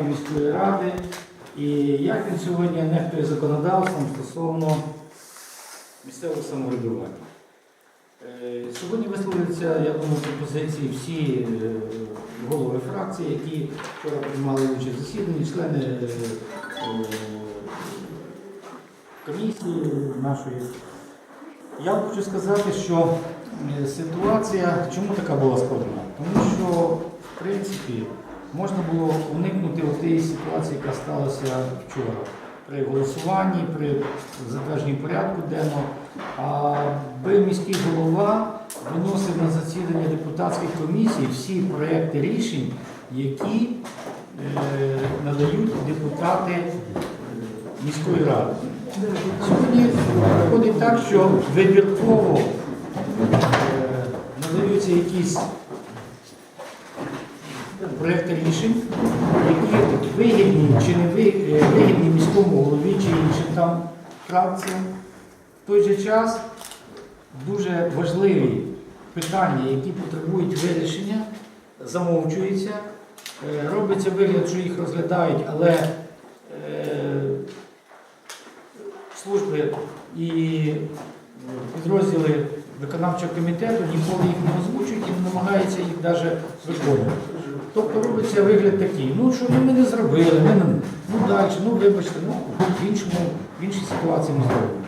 депутатів міської ради і як він сьогодні нехтує законодавством стосовно місцевого самоврядування. Е, Сьогодні висловлюються, я думаю, пропозиції всі е, голови фракцій, які вчора приймали участь в засіданні, члени е, комісії нашої. Я хочу сказати, що ситуація, чому така була складна? Тому що, в принципі, можна було уникнути тієї ситуації, яка сталася вчора при голосуванні, при затвердженні порядку денного. Аби міський голова виносив на засідання депутатських комісій всі проекти рішень, які е, надають депутати е, міської ради. Сьогодні виходить так, що вибірково е, надаються якісь проекти рішень, які вигідні чи не е, вигідні міському голові чи іншим там фракціям. В той же час дуже важливі питання, які потребують вирішення, замовчуються. Е, Робиться вигляд, що їх розглядають, але е, служби і підрозділи виконавчого комітету ніколи їх не озвучують і не намагаються їх навіть виконувати. Тобто робиться вигляд такий, ну що ну, ми не зробили, ми не, ну далі, ну вибачте, ну в іншому, в іншій ситуації ми зробимо.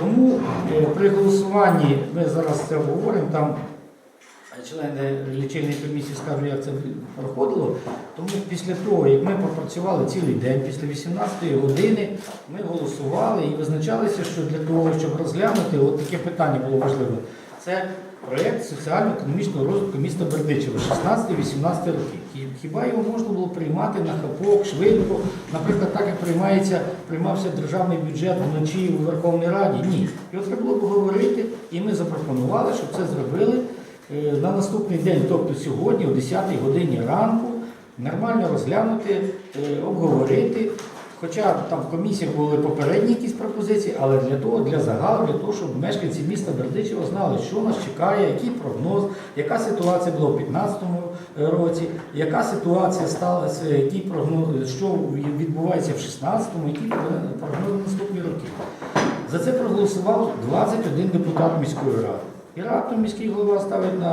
Тому е, при голосуванні ми зараз це обговоримо, там члени лічильної комісії скажуть, як це проходило. Тому після того, як ми попрацювали цілий день, після 18-ї години, ми голосували і визначалися, що для того, щоб розглянути, от таке питання було важливе. Це проєкт соціально-економічного розвитку міста Бердичева 16-18 років. Хіба його можна було приймати на хапок, швидко? Наприклад, так як приймається, приймався державний бюджет вночі у Верховній Раді? Ні. Його треба було обговорити, і ми запропонували, щоб це зробили на наступний день, тобто сьогодні, о 10 годині ранку, нормально розглянути, е, обговорити. Хоча там в комісіях були попередні якісь пропозиції, але для того, для загалу, для того, щоб мешканці міста Бердичева знали, що нас чекає, який прогноз, яка ситуація була в 2015 році, яка ситуація сталася, який прогноз, що відбувається в 2016-му, які прогнози на наступні роки. За це проголосував 21 депутат міської ради. І раптом міський голова ставить на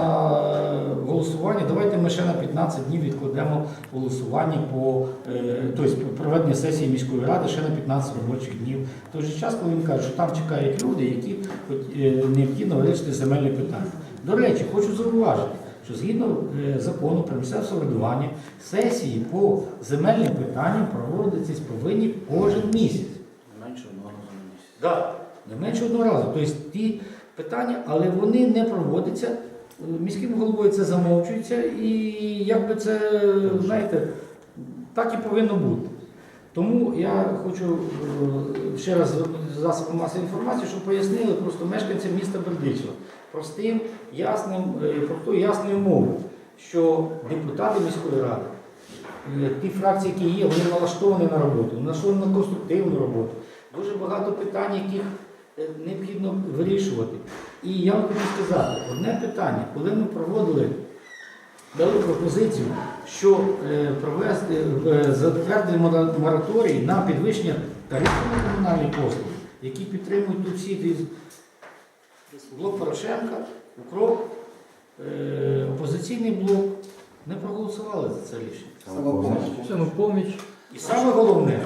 голосування. Давайте ми ще на 15 днів відкладемо голосування по е, тобто проведення сесії міської ради ще на 15 робочих днів. В той же час, коли він каже, що там чекають люди, які е, необхідно вирішити земельні питання. До речі, хочу зауважити, що згідно е, закону про місцеве самоврядування, сесії по земельним питанням проводитись повинні кожен місяць. Не Менше одного разу на місяць. Да. Не менше одного разу. Тобто ті питання, але вони не проводяться. Міським головою це замовчується, і якби це, знаєте, так і повинно бути. Тому я хочу е, ще раз звернути засоби масової інформації, щоб пояснили просто мешканцям міста Бердичева простим, ясним, е, простою ясною мовою, що депутати міської ради, е, ті фракції, які є, вони налаштовані на роботу, налаштовані на конструктивну роботу. Дуже багато питань, яких необхідно вирішувати. І я вам хочу сказати, одне питання, коли ми проводили, дали пропозицію, що е, провести, е, затвердити мора- мораторій на підвищення тарифів на комунальні послуги, які підтримують тут всі блок Порошенка, Укроп, е, опозиційний блок, не проголосували за це рішення. Самопоміч. І саме головне,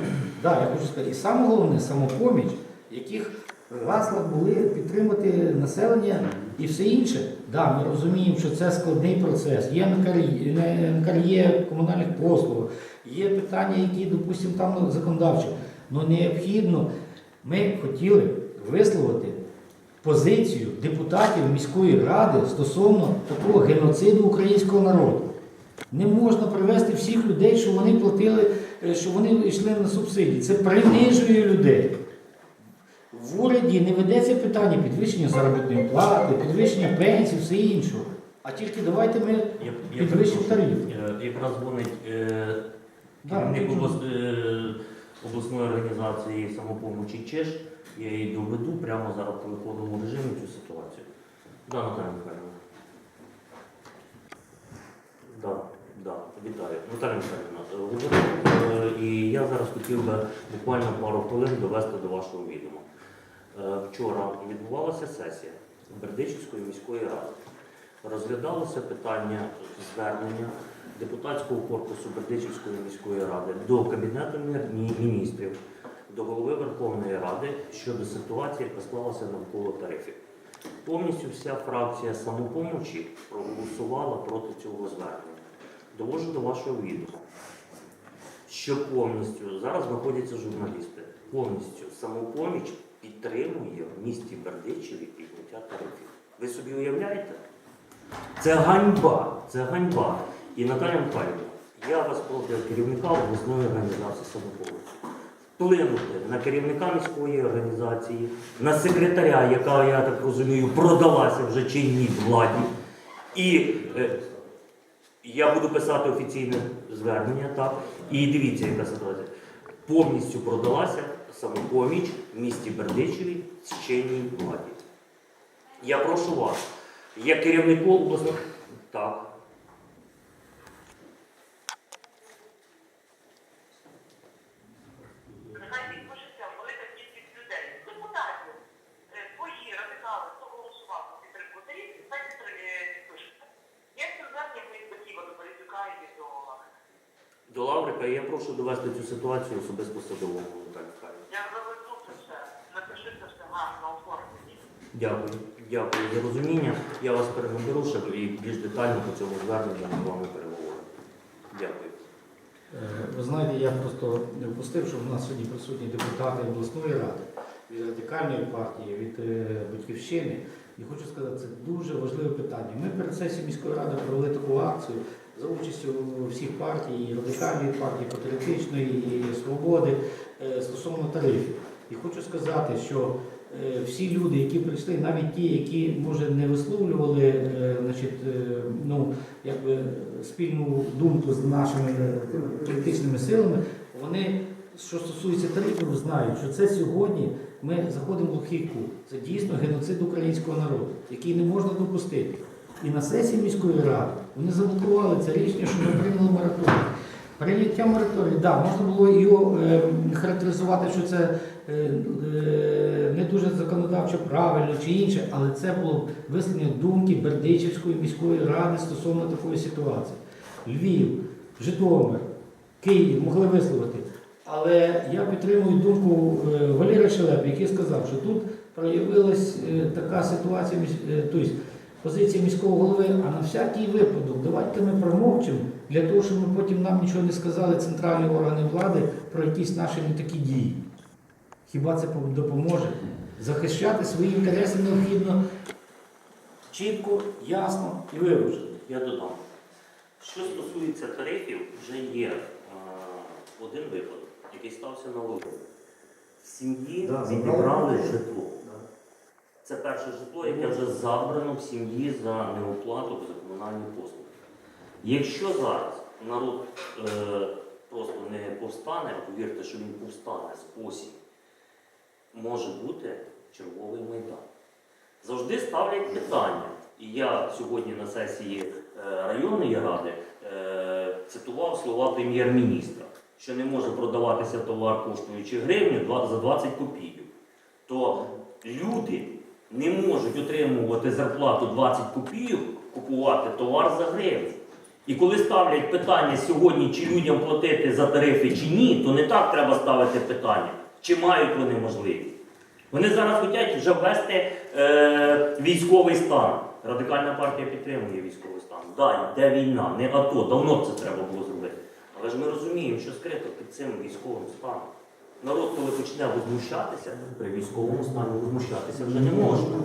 да, я хочу сказати, і саме головне самопоміч, яких гасла були підтримати населення і все інше. Да, ми розуміємо, що це складний процес. Є НКРЄ, не- комунальних послуг, є питання, які, допустимо, там ну, законодавчі. Але необхідно, ми хотіли висловити позицію депутатів міської ради стосовно такого геноциду українського народу. Не можна привести всіх людей, що вони платили, е, що вони йшли на субсидії. Це принижує людей. В уряді не ведеться питання підвищення заробітної плати, підвищення пенсій, все іншого. А тільки давайте ми Я- я підвищимо перепрошую. тариф. Е, Якраз дзвонить е, Да, керівник облас- е, обласної організації самопомочі ЧЕШ. Я її доведу прямо зараз в телефонному режимі цю ситуацію. Да, Наталя Михайловна. Да. Да, вітаю. Наталя Михайлівна, е, е, і я зараз хотів би буквально пару хвилин довести до вашого відома. Е, Вчора відбувалася сесія Бердичівської міської ради. Розглядалося питання звернення депутатського корпусу Бердичівської міської ради до Кабінету міністрів, до голови Верховної Ради щодо ситуації, яка склалася навколо тарифів. Повністю вся фракція самопомочі проголосувала проти цього звернення. Довожу до вашого відома, що повністю зараз знаходяться журналісти, повністю самопоміч підтримує в місті Бердичеві підняття тарифів. Ви собі уявляєте? Це ганьба, це ганьба. І Наталя Михайлівна, я вас прошу як керівника обласної організації самопомочі вплинути на керівника міської організації, на секретаря, яка, я так розумію, продалася вже чинній владі. І е, я буду писати офіційне звернення, так. І дивіться, яка ситуація. Повністю продалася самопоміч місті Бердичеві чинній владі. Я прошу вас, як керівнику обласної. Так. Нехай підпишеться велика кількість людей, депутатів, Е, свої радикали, хто голосував за підтримку тарифів, хай підтри- е, підпишеться. Я це звернення моїх батьків до Політюка і до До Лаврика і я прошу довести цю ситуацію особисто садовому Наталі Михайлівні. Я заведу це все, напиши це все гарно оформлені. Дякую, дякую за розуміння. Я вас перенаберу ще і більш детально по цьому зверненню ми з вами переговоримо. Дякую. Е, Ви знаєте, я просто не впустив, що в нас сьогодні присутні депутати обласної ради від радикальної партії, від е, батьківщини. І хочу сказати, це дуже важливе питання. Ми перед сесією міської ради провели таку акцію за участю всіх партій, і радикальної партії, патріотичної, і свободи е, стосовно тарифів. І хочу сказати, що е, всі люди, які прийшли, навіть ті, які може не висловлювали е, значить, е, ну, якби спільну думку з нашими політичними силами, вони, що стосується тарифів, знають, що це сьогодні ми заходимо в глухий. Це дійсно геноцид українського народу, який не можна допустити. І на сесії міської ради вони заблокували це рішення, що ми прийняли мораторій. Прийняття мораторію, так, да, можна було його е, характеризувати, що це не дуже законодавчо правильно чи інше, але це було висловлення думки Бердичівської міської ради стосовно такої ситуації. Львів, Житомир, Київ могли висловити. Але я підтримую думку е, Валерія Шелепи, який сказав, що тут проявилась е, така ситуація, е, тобто позиція міського голови, а на всякий випадок давайте ми промовчимо для того, щоб ми потім нам нічого не сказали центральні органи влади про якісь наші не такі дії. Хіба це допоможе? Захищати свої інтереси необхідно чітко, ясно і виважено. Я додам. Що стосується тарифів, вже є е, один випадок, який стався на Волині. В сім'ї Да, відібрали житло. Це перше житло, яке вже забрано в сім'ї за неоплату за комунальні послуги. Якщо зараз народ е, просто не повстане, повірте, що він повстане з осінь, може бути черговий майдан. Завжди ставлять питання. І я сьогодні на сесії е, районної ради е, цитував слова прем'єр-міністра, що не може продаватися товар коштуючи гривню за 20 копійок. То люди не можуть отримувати зарплату 20 копійок, купувати товар за гривню. І коли ставлять питання сьогодні, чи людям платити за тарифи чи ні, то не так треба ставити питання, чи мають вони можливість. Вони зараз хочуть вже ввести е, військовий стан. Радикальна партія підтримує військовий стан. Да, йде війна, не АТО, давно це треба було зробити. Але ж ми розуміємо, що скрито під цим військовим станом. Народ, коли почне возмущатися, при військовому стані возмущатися вже не можна.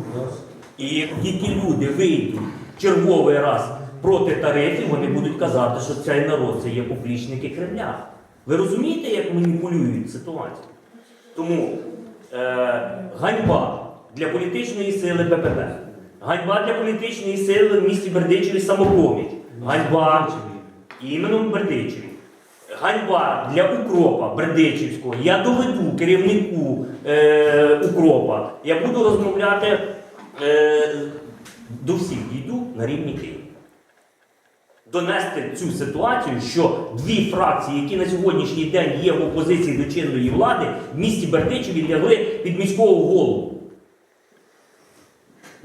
І як тільки люди вийдуть черговий раз проти тарифів, вони будуть казати, що цей народ це є поплічники Кремля. Ви розумієте, як маніпулюють ситуацію? Тому е, ганьба для політичної сили БПП, ганьба для політичної сили в місті Бердичеві самопоміч, ганьба іменно Бердичеві. Ганьба для укропа Бердичівського. Я доведу керівнику е, укропа. Я буду розмовляти е, до всіх, дійду на рівні Києва. Донести цю ситуацію, що дві фракції, які на сьогоднішній день є в опозиції до чинної влади, в місті Бердичеві лягли під міського голову.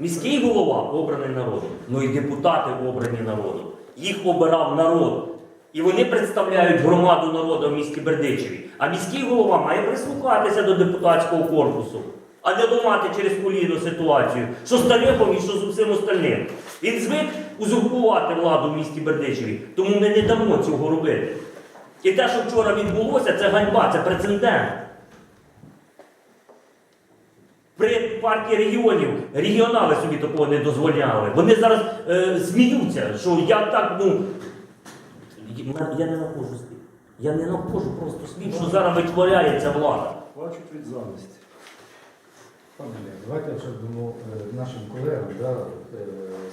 Міський голова обраний народом, ну і депутати обрані народом. Їх обирав народ. І вони представляють громаду народу в місті Бердичеві. А міський голова має прислухатися до депутатського корпусу, а не ламати через коліно ситуацію, що з Тарифом і що з усім остальним. Він звик узурпувати владу в місті Бердичеві, тому ми не дамо цього робити. І те, що вчора відбулося, це ганьба, це прецедент. При партії регіонів регіонали собі такого не дозволяли. Вони зараз е, сміються, що я так, ну. Я, не нахожу слів. Я не нахожу просто слів, що зараз витворяється влада. Плачуть від зависті. Пане Олег, давайте вже дамо е, нашим колегам, да, е,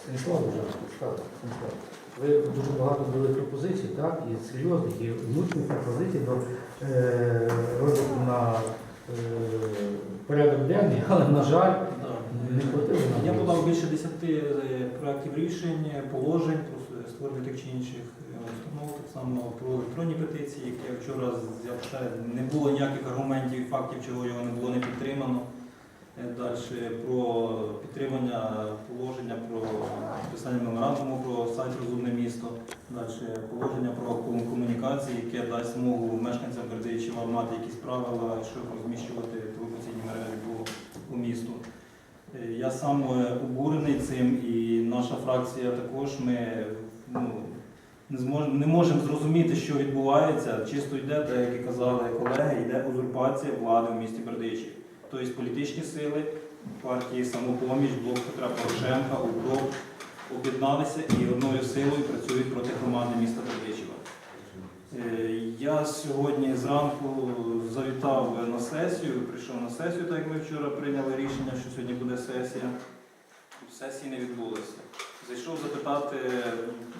Станіславу вже Станіслав, ви дуже багато дали пропозицій, так, і серйозних, і влучних пропозицій до е, розвитку на е, порядок денний, але, на жаль, не хватило нам. Я подав більше 10 е, проєктів рішень, положень про створення тих чи інших установ, так само про електронні петиції, які я вчора взяв не було ніяких аргументів фактів, чого його не було не підтримано. Далі про підтримання положення про підписання меморандуму про сайт Розумне місто. Далі положення про комунікації, яке дасть змогу мешканцям Бердичева мати якісь правила, щоб розміщувати телекаційні мережі по, по місту. Е, Я сам е, обурений цим, і наша фракція також. Ми ну, не, змож, не можемо зрозуміти, що відбувається. Чисто йде, так як і казали колеги, йде узурпація влади в місті Бердичів. Тобто політичні сили партії самопоміч, блок Петра Порошенка, УКРОП об'єдналися і одною силою працюють проти громади міста Бердичева. Я сьогодні зранку завітав на сесію, прийшов на сесію, так як ми вчора прийняли рішення, що сьогодні буде сесія. Сесії не відбулося. Зайшов запитати,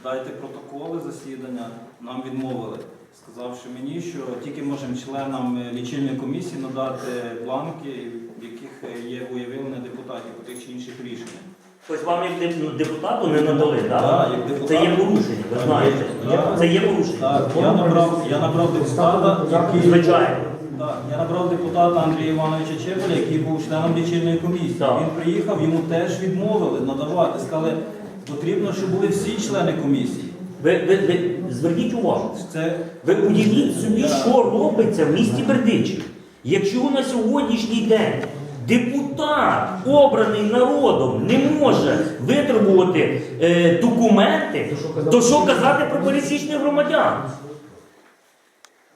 дайте протоколи засідання, нам відмовили, сказавши мені, що тільки можемо членам е, лічильної комісії надати бланки, в яких е, є виявлення депутатів по тих чи інших рішеннях. Тобто вам як деп- депутату не надали, так? Так, як депутат. Це є порушення, ви знаєте. Так. Це є порушення. Так, я набрав, я набрав депутата, який Звичайно. Так, я набрав депутата Андрія Івановича Чепеля, який був членом лічильної комісії. Так. Він приїхав, йому теж відмовили надавати. Сказали, потрібно, щоб були всі члени комісії. Ви, ви, ви зверніть увагу. Це Ви уявіть собі, що робиться в місті Бердичів. Якщо на сьогоднішній день депутат, обраний народом, не може витребувати е, документи, То що казати? то що казати про пересічних громадян?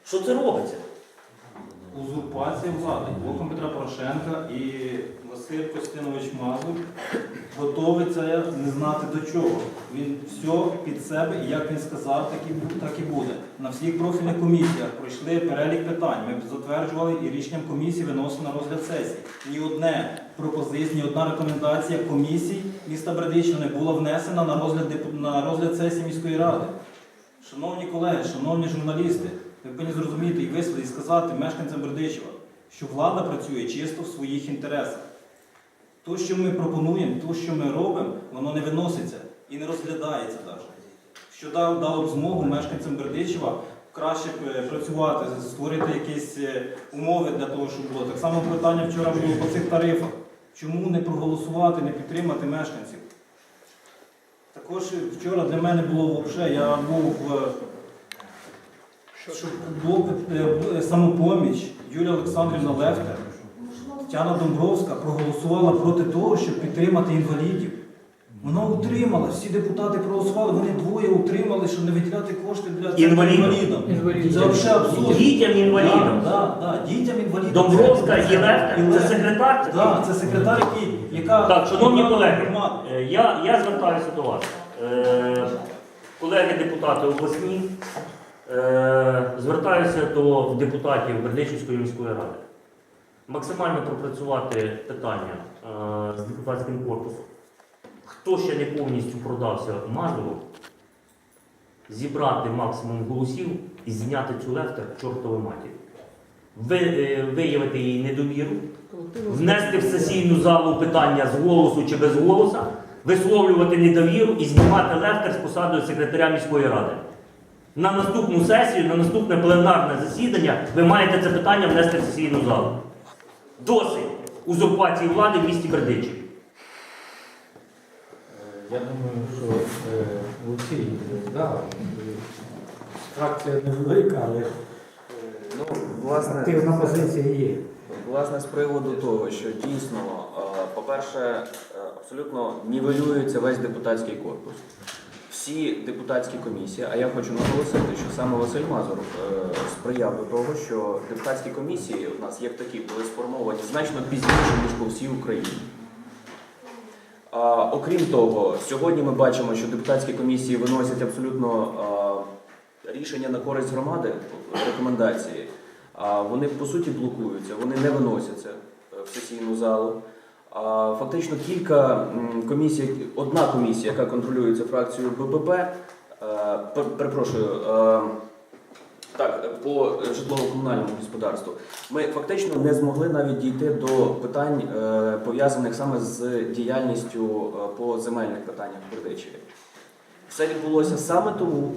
Що це робиться? узурпація влади блоком Петра Порошенка і Василь Костинович Мазур готовиться не знати до чого. Він все під себе, і як він сказав, так і, так і буде. На всіх профільних комісіях пройшли перелік питань. Ми затверджували і рішенням комісії виносили на розгляд сесії. Ні одне пропозиція, ні одна рекомендація комісій міста Бердичева не була внесена на розгляд, на розгляд сесії міської ради. Шановні колеги, шановні журналісти, ви повинні зрозуміти і висловити, і сказати мешканцям Бердичева, що влада працює чисто в своїх інтересах. То, що ми пропонуємо, то, що ми робимо, воно не виноситься і не розглядається навіть. Що дав, дало б змогу мешканцям Бердичева краще б, е, працювати, створити якісь е, умови для того, щоб було. Так само питання вчора було по цих тарифах. Чому не проголосувати, не підтримати мешканців? Також вчора для мене було взагалі, я був е, щоб блок е, самопоміч Юлія Олександрівна Левтер, Тетяна Домбровська проголосувала проти того, щоб підтримати інвалідів. Вона утримала, всі депутати проголосували, вони двоє утримали, щоб не виділяти кошти для Інвалідам. Інвалідам. Це взагалі абсурд. Дітям інвалідам. Так, так, так, дітям інвалідам. Домбровська Це- і це секретар? Так, це секретар, який, яка... Так, шановні колеги, е, я, я звертаюся до вас. Е, Колеги депутати обласні, е, звертаюся до депутатів Бердичівської міської ради. Максимально пропрацювати питання е, з депутатським корпусом. Хто ще не повністю продався Мазуру, зібрати максимум голосів і зняти цю лефтер матері. Ви, е, виявити її недовіру, внести в сесійну залу питання з голосу чи без голоса, висловлювати недовіру і знімати левтер з посадою секретаря міської ради. На наступну сесію, на наступне пленарне засідання ви маєте це питання внести в сесійну залу. Досить узурпації влади в місті Бердичів. Я думаю, що е, Олексій, е, да, е, фракція невелика, але Ну, власне, активна позиція є. власне, з приводу того, що дійсно, е, по-перше, е, абсолютно нівелюється весь депутатський корпус. Всі депутатські комісії, а я хочу наголосити, що саме Василь Мазуров е, сприяв до того, що депутатські комісії у нас як такі були сформовані значно пізніше, ніж по всій Україні. А, окрім того, сьогодні ми бачимо, що депутатські комісії виносять абсолютно а, рішення на користь громади, рекомендації. А вони по суті блокуються, вони не виносяться е, в сесійну залу. Фактично кілька комісій, одна комісія, яка контролюється фракцією БПП, е, перепрошую, е, так, по житлово-комунальному господарству. Ми фактично не змогли навіть дійти до питань, е, пов'язаних саме з діяльністю по земельних питаннях в Бердичеві. Все відбулося саме тому,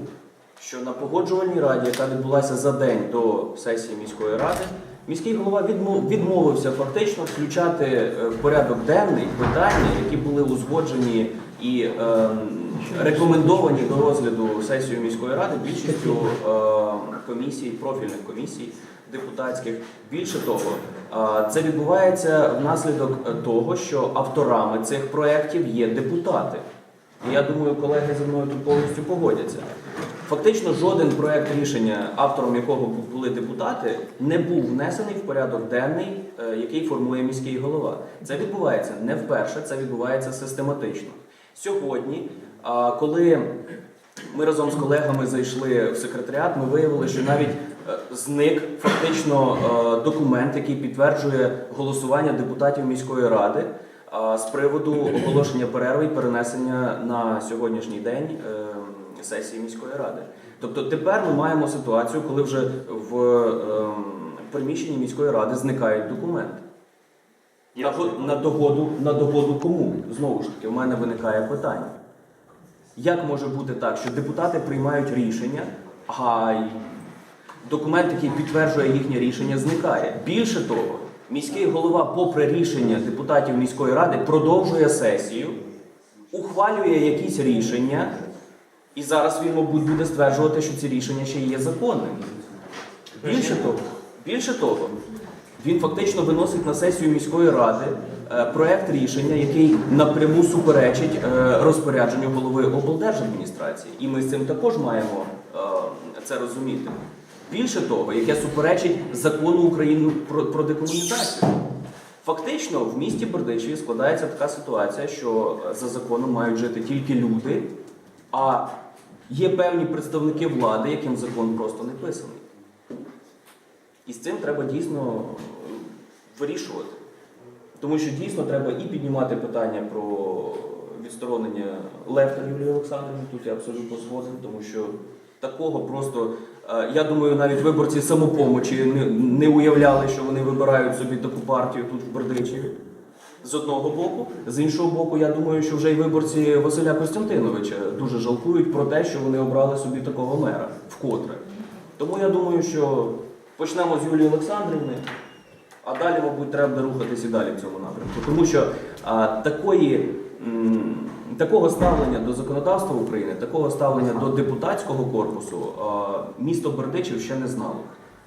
що на погоджувальній раді, яка відбулася за день до сесії міської ради, міський голова відмов- відмовився фактично включати е, в порядок денний питання, які були узгоджені і ем, рекомендовані до розгляду сесії міської ради більшістю е, комісій, профільних комісій депутатських. Більше того, е, це відбувається внаслідок е, того, що авторами цих проєктів є депутати. І я думаю, колеги зі мною тут повністю погодяться. Фактично, жоден проект рішення, автором якого були депутати, не був внесений в порядок денний, е, який формує міський голова. Це відбувається не вперше, це відбувається систематично. Сьогодні, коли ми разом з колегами зайшли в секретаріат, ми виявили, що навіть е, зник фактично е, документ, який підтверджує голосування депутатів міської ради з приводу оголошення перерви і перенесення на сьогоднішній день сесії міської ради. Тобто тепер ми маємо ситуацію, коли вже в ем, приміщенні міської ради зникають документи. На, на, догоду, на догоду кому? Знову ж таки, в мене виникає питання. Як може бути так, що депутати приймають рішення, а документ, який підтверджує їхнє рішення, зникає? Більше того, міський голова, попри рішення депутатів міської ради, продовжує сесію, ухвалює якісь рішення, і зараз він, мабуть, буде стверджувати, що ці рішення ще є законними. Більше того, більше того, він фактично виносить на сесію міської ради е, проект рішення, який напряму суперечить е, розпорядженню голови облдержадміністрації. І ми з цим також маємо е, це розуміти. Більше того, яке суперечить закону України про, декомунізацію. Фактично, в місті Бердичеві складається така ситуація, що за законом мають жити тільки люди, а є певні представники влади, яким закон просто не писаний. І з цим треба дійсно вирішувати. Тому що дійсно треба і піднімати питання про відсторонення Левка Юлії Олександрівни, тут я абсолютно згоден, тому що такого просто, е, я думаю, навіть виборці самопомочі не, не уявляли, що вони вибирають собі таку партію тут в Бердичеві. З одного боку, з іншого боку, я думаю, що вже й виборці Василя Костянтиновича дуже жалкують про те, що вони обрали собі такого мера вкотре. Тому я думаю, що почнемо з Юлії Олександрівни, а далі, мабуть, треба рухатись і далі в цьому напрямку. Тому що а, такої, м, такого ставлення до законодавства України, такого ставлення до депутатського корпусу місто Бердичів ще не знало.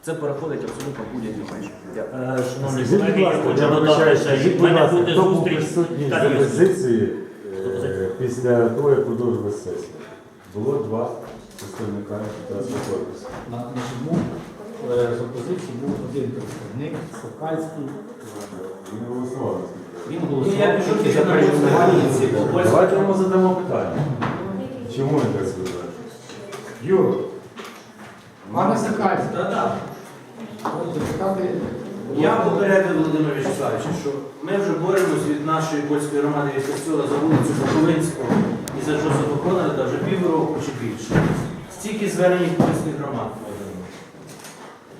Це переходить абсолютно будь-які межі. Дякую. Е, Шановні Скажіть, колеги, я ласка, хочу я додати вибачаюсь, ще, скажіть, в будь мене ласка, буде хто був зустріч. присутній Так, за є. позиції е, після того, як продовжилася сесія? Було два представника депутатського корпусу. На нашому е, з опозиції був один представник Сокальський. Вони голосували. Він голосував тільки за. Давайте йому задамо питання. Чому він так сказав? Юр, пане Сокальський, Я попередив Володимира Вячеславовича, що ми вже боремось від нашої польської громади костюла за вулицю Буковинського і за Жозефа Конрада вже півроку чи більше. Стільки звернень польських громад.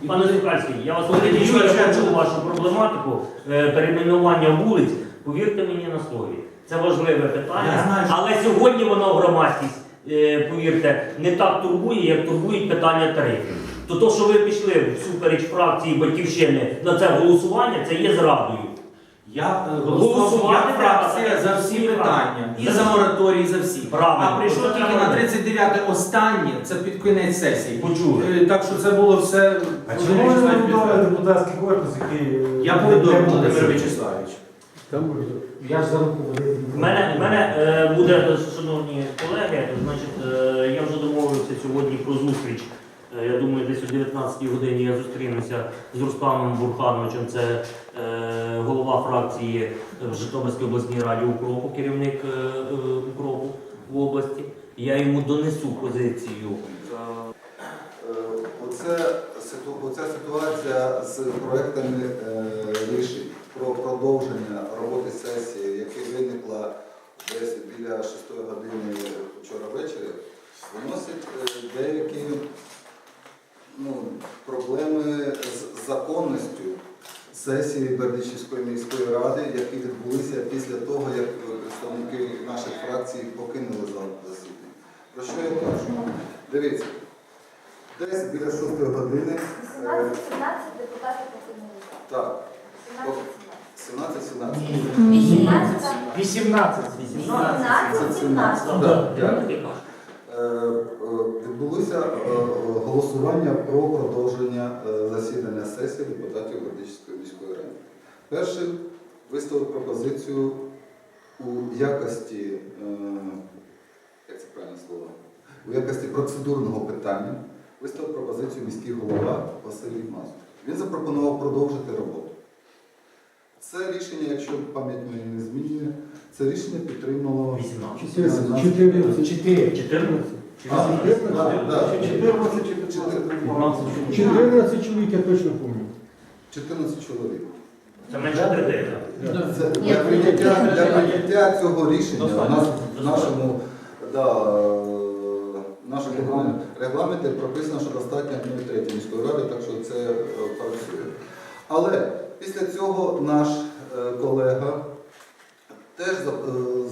І Пане Сухальський, я вас я не вашу проблематику е, перейменування вулиць. Повірте мені на слові. Це важливе питання, Я знаю, що- але сьогодні воно громадськість, е, повірте, не так турбує, як турбують питання тарифів. То то, що ви пішли всупереч фракції батьківщини на це голосування, це є зрадою. Я е, Голосувати я фракція за всі питання. І За за мораторій, і за всі. Правильно. А прийшло тільки на 39-те останнє, це під кінець сесії. Почули. Е, Так що це було все. А чи можна Вячеславович депутатський корпус, який... е, Я повідомив Володимир? Вячеславович. Я ж за руку. У мене, мене е, буде, шановні колеги, значить, е, я вже домовився сьогодні про зустріч. Е, я думаю, десь о 19 годині я зустрінуся з Рустамом Бурхановичем, це е, голова фракції в Житомирській обласній раді Укропу, керівник е, Укропу в області. Я йому донесу позицію. Оце, оця ситуація з проектами рішень про продовження роботи сесії, яка виникла десь біля 6 години вчора ввечері, виносить деякі ну, проблеми з законністю сесії Бердичівської міської ради, які відбулися після того, як е, представники наших фракцій покинули зал засідання. Про що я кажу? Дивіться, десь біля 6 години. Е, 17 депутатів покинули. Так. 17-17. 18. 18. 18. 18. 18. Е, відбулося е, голосування про продовження е, засідання сесії депутатів Гордичівської міської ради. Перший висловив пропозицію у якості, як це правильне слово, у якості процедурного питання виставив пропозицію міський голова Василій Мазур. Він запропонував продовжити роботу. Це рішення, якщо пам'ять мені не змінює це рішення підтримало 14. 14? А, да, да. 14 чи 14. 14 чоловік, я точно пам'ятаю. 14 чоловік. Це менше третини. Це для прийняття, для прийняття цього рішення в нашому, да, нашому регламенті- регламенті прописано, що достатньо 1,3 міської ради, так що це е, працює. Але після цього наш е, колега теж е,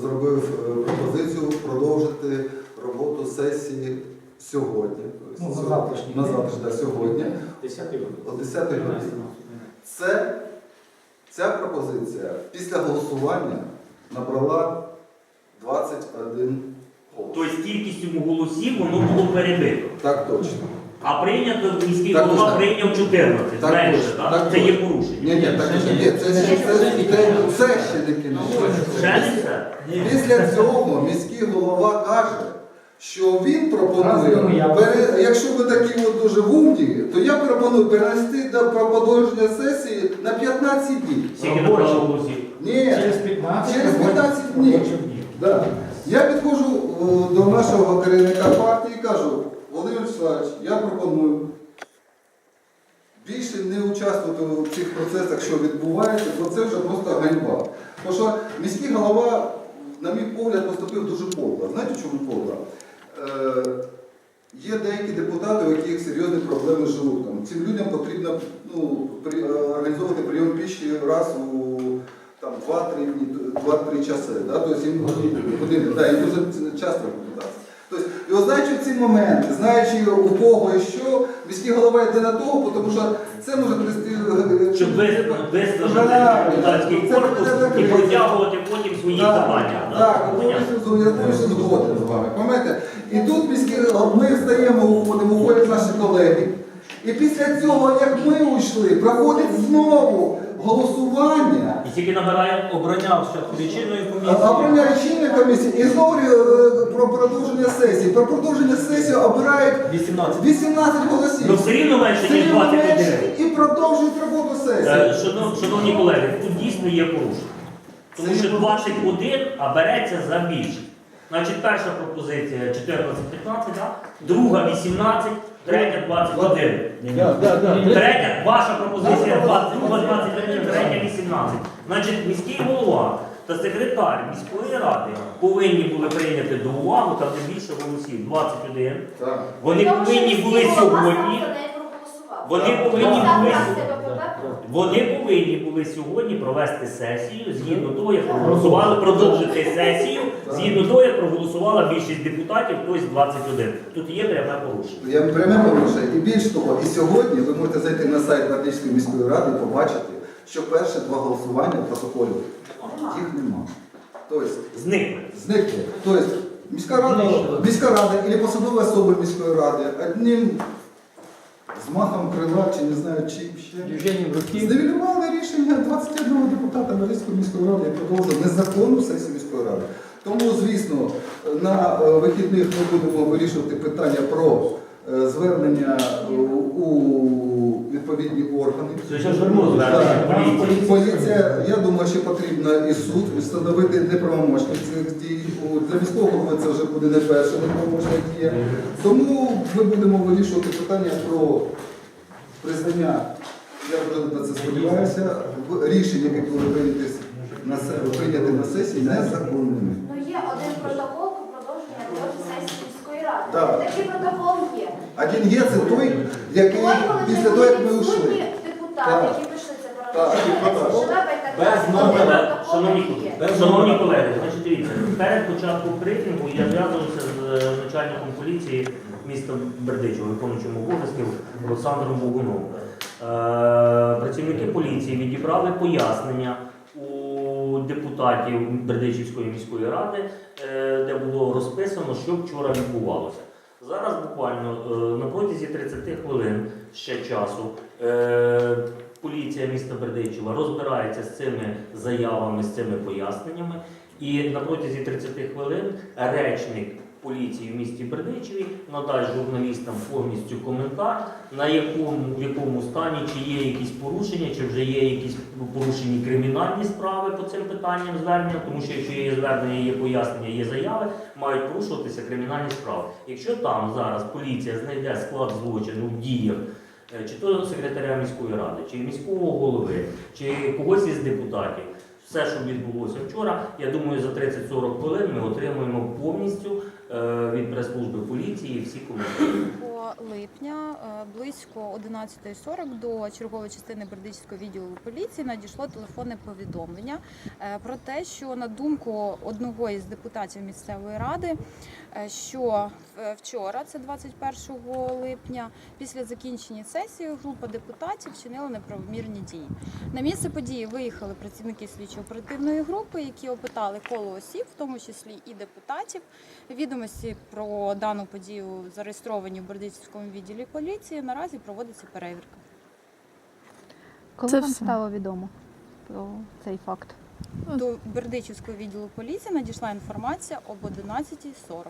зробив е, пропозицію продовжити роботу сесії сьогодні. Ну, на завтрашній на день. завтра, да, сьогодні. 10 О 10 годині. Це, ця пропозиція після голосування набрала 21 голос. Тобто кількістю голосів воно було перебито. Так точно. А прийнято міський Так голова точно. прийняв 14, Так менше, точно, так? так Це є точно. порушення. Ні, ні, так ні, це, це, це, це, це ще не кінець. Не все? Після цього міський голова каже, що він пропонує, пере- якщо ви такі от дуже вумні, то я пропоную перенести до про подовження сесії на 15 днів. Скільки набрало голосів? Ні, Через 15. Через 15 днів. Да. Я підходжу е, до нашого керівника партії і кажу, Володимир Вячеславович, я пропоную більше не участвувати в цих процесах, що відбувається, бо це вже просто ганьба. Тому що міський голова, на мій погляд, поступив дуже подло. Знаєте, чому подло? Е, Є деякі депутати, у яких серйозні проблеми з желудком. Цим людям потрібно ну, при, е, організовувати прийом піші раз у там, 2-3 дні, 2-3 часи. Да? Тобто їм години, да, їм дуже часто. Тобто, і от знаючи ці моменти, знаючи у кого і що, міський голова йде на того, тому що це може привести... е, Щоб виснажити депутатський корпус і протягувати потім свої завдання. Так, я повністю- згоден з вами. Пам'ятаєте? І тут міські, ми встаємо, уходимо, уходять наші колеги. І після цього, як ми уйшли, проходить знову голосування. І тільки набирає спочатку лічильної комісії. Обрання речільної комісії і знову е, про продовження сесії. Про продовження сесії обирають 18. 18 голосів. Ну все рівно менше, ніж Сильно 21. менше І продовжують роботу сесії. Е, шанов- Шановні колеги, тут дійсно є порушення. Тому Це що порушення. 21, а береться за більшість. Значить, перша пропозиція 14-15, да? друга 18, третя 21. Третя, ваша пропозиція 20, друга 21, третя 18. Значить, міський голова та секретар міської ради повинні були прийняти до уваги там не більше голосів 21. Так. Вони повинні були сьогодні. Вони повинні були сьогодні. Вони повинні були сьогодні провести сесію згідно того, як проголосували, продовжити сесію, згідно того, як проголосувала більшість депутатів, тобто 21. Тут є пряме порушення. Я пряме порушення. І більш того, і сьогодні ви можете зайти на сайт Бардівської міської ради і побачити, що перші два голосування протоколів їх нема. Тобто Зникли. зникли. Тобто міська рада, міська рада або посадові особи міської ради одним змахом крила чи не знаю чим ще. здивілювали рішення 21 депутата Марійської міської ради, яке продовжив незаконну сесію міської ради. Тому, звісно, на е, вихідних ми будемо вирішувати питання про звернення е, у відповідні органи. Поліція, я думаю, що потрібно і суд встановити неправомочність цих дій. Для міського голови це вже буде не перша неправомочна дія. Тому ми будемо вирішувати питання про признання, я вже на це сподіваюся, рішення, які були прийняті на, на сесії, незаконними. Ну є один протокол про продовження роботи сесії міської ради. Так. Такий протокол є. Один є це той, який Ой, коли після того, як ми відсутні депутати, Так. які пишуть це Так, і Без номера. Шановні, є. шановні колеги, значить дивіться, перед початком брифінгу я зв'язувався з е, начальником поліції міста Бердичева, виконуючим обов'язків Олександром Богуновим. Е, Працівники поліції відібрали пояснення депутатів Бердичівської міської ради, е, де було розписано, що вчора відбувалося. Зараз буквально е, на протязі 30 хвилин ще часу е, поліція міста Бердичева розбирається з цими заявами, з цими поясненнями. І на протязі 30 хвилин речник поліції в місті Бердичеві надасть журналістам повністю коментар, на якому, в якому стані, чи є якісь порушення, чи вже є якісь порушені кримінальні справи по цим питанням звернення, тому що якщо є звернення, є пояснення, є заяви, мають порушуватися кримінальні справи. Якщо там зараз поліція знайде склад злочину в діях е, чи то секретаря міської ради, чи міського голови, чи когось із депутатів. Все, що відбулося вчора, я думаю, за 30-40 хвилин ми отримуємо повністю е, від прес-служби поліції всі коментарі. Липня е, близько 11.40 до чергової частини Бердичівського відділу поліції надійшло телефонне повідомлення е, про те, що на думку одного із депутатів місцевої ради, е, що вчора, це 21 липня, після закінчення сесії група депутатів вчинила неправомірні дії. На місце події виїхали працівники слідчо-оперативної групи, які опитали коло осіб, в тому числі і депутатів. Відомості про дану подію зареєстровані в Бердичівському відділі поліції. Наразі проводиться перевірка. Коли Це вам все. стало відомо про цей факт? До Бердичівського відділу поліції надійшла інформація об 11.40.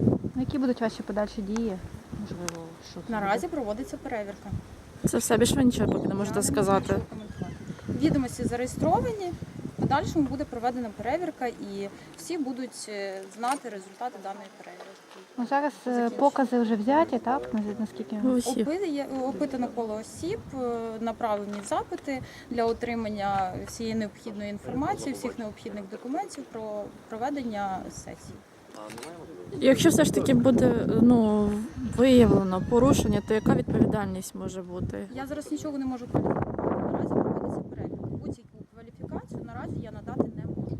Ну, Які будуть ваші подальші дії? Можливо, що це Наразі проводиться перевірка. Це все більше ви нічого поки не можете Я сказати. можу коментувати. Відомості зареєстровані. В подальшому буде проведена перевірка і всі будуть е, знати результати даної перевірки. Ну, зараз е, покази вже взяті, так? Наз- Наскільки. Опи- є- Опитано коло осіб, е, направлені запити для отримання всієї необхідної інформації, всіх необхідних документів про проведення сесії. Якщо все ж таки буде ну, виявлено порушення, то яка відповідальність може бути? Я зараз нічого не можу кваліфікувати. Наразі проводиться перевірка. Будь-яку кваліфікацію наразі я надати не можу.